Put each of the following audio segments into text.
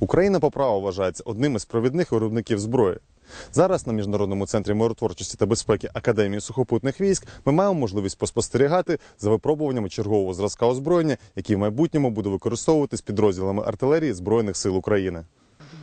Україна по праву вважається одним із провідних виробників зброї. Зараз на міжнародному центрі миротворчості та безпеки Академії сухопутних військ ми маємо можливість поспостерігати за випробуваннями чергового зразка озброєння, який в майбутньому буде використовуватись підрозділами артилерії збройних сил України.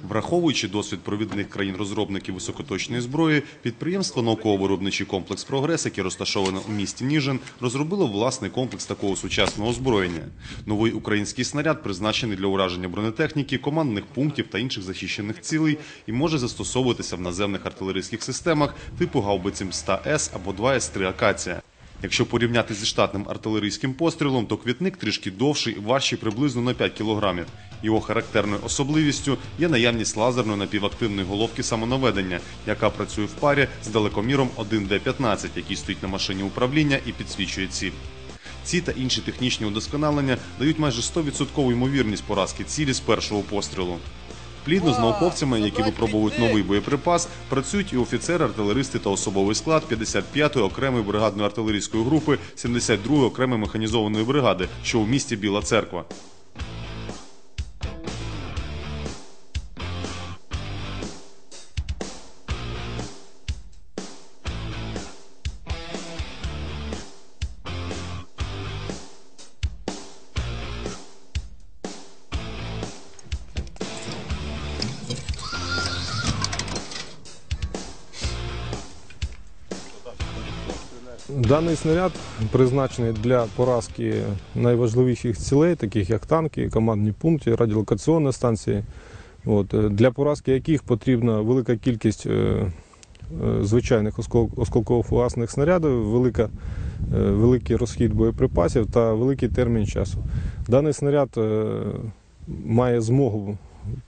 Враховуючи досвід провідних країн-розробників високоточної зброї, підприємство науково-виробничий комплекс Прогрес, яке розташоване у місті Ніжин, розробило власний комплекс такого сучасного озброєння. Новий український снаряд призначений для ураження бронетехніки, командних пунктів та інших захищених цілей і може застосовуватися в наземних артилерійських системах типу гаубиці МСТА-С або 2С3 Акація. Якщо порівняти зі штатним артилерійським пострілом, то квітник трішки довший і важчий приблизно на 5 кілограмів. Його характерною особливістю є наявність лазерної напівактивної головки самонаведення, яка працює в парі з далекоміром 1D15, який стоїть на машині управління і підсвічує ціль. Ці та інші технічні удосконалення дають майже 100% ймовірність поразки цілі з першого пострілу. Плідно з науковцями, які випробовують новий боєприпас, працюють і офіцери, артилеристи та особовий склад 55-ї окремої бригадної артилерійської групи 72-ї окремої механізованої бригади, що у місті Біла Церква. Даний снаряд призначений для поразки найважливіших цілей, таких як танки, командні пункти, радіолокаційні станції, от, е, для поразки яких потрібна велика кількість е, е, звичайних осколково-фугасних снарядів, велика, великий розхід боєприпасів та великий термін часу. Даний снаряд має змогу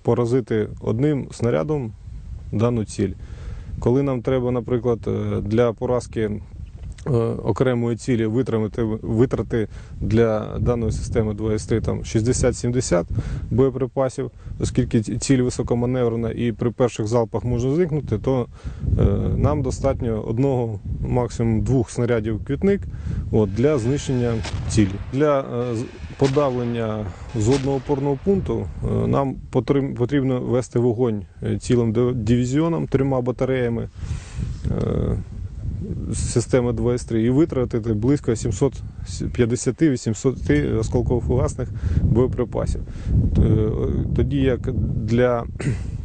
поразити одним снарядом дану ціль. Коли нам треба, наприклад, для поразки окремої цілі витримати витрати для даної системи 2С3 там 60-70 боєприпасів, оскільки ціль високоманеврена і при перших залпах може зникнути, то е, нам достатньо одного, максимум двох снарядів квітник от, для знищення цілі. Для е, з- подавлення зодного опорного пункту е, нам потрібно вести вогонь е, цілим дивізіоном, трьома батареями. е, з системи 2С3 і витратити близько 750-800 осколково-фугасних боєприпасів. Е, Тоді як для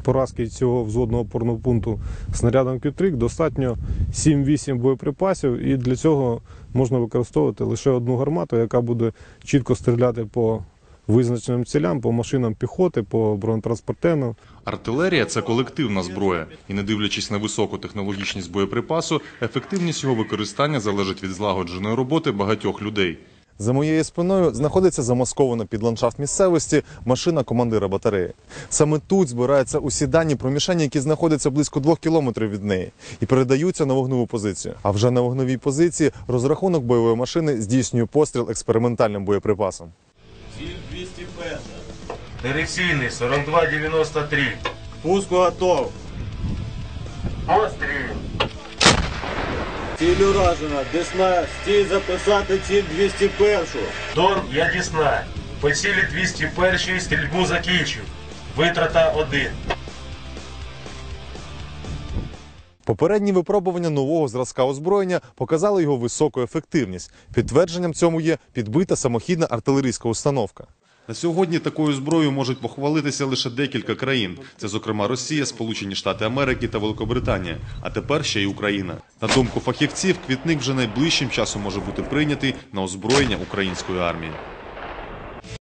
поразки цього взводного опорного пункту снарядом Кютрик достатньо 7-8 боєприпасів, і для цього можна використовувати лише одну гармату, яка буде чітко стріляти по визначеним цілям, по машинам піхоти, по бронетранспортерним. Артилерія це колективна зброя, і не дивлячись на високу технологічність боєприпасу, ефективність його використання залежить від злагодженої роботи багатьох людей. За моєю спиною знаходиться замаскована під ландшафт місцевості машина командира батареї. Саме тут збираються усі дані про мішені, які знаходяться близько двох кілометрів від неї, і передаються на вогневу позицію. А вже на вогневій позиції розрахунок бойової машини здійснює постріл експериментальним боєприпасом. Ціль 201. Дирекційний 4293. Пуску готов. Постріл. Ціль уражена. Десна. Стій записати ціль 201. Дон, я дісна. По цілі 201 стрільбу закінчив. Витрата 1. Попередні випробування нового зразка озброєння показали його високу ефективність. Підтвердженням цьому є підбита самохідна артилерійська установка. На сьогодні такою зброєю можуть похвалитися лише декілька країн. Це, зокрема, Росія, Сполучені Штати Америки та Великобританія, а тепер ще й Україна. На думку фахівців, квітник вже найближчим часом може бути прийнятий на озброєння української армії.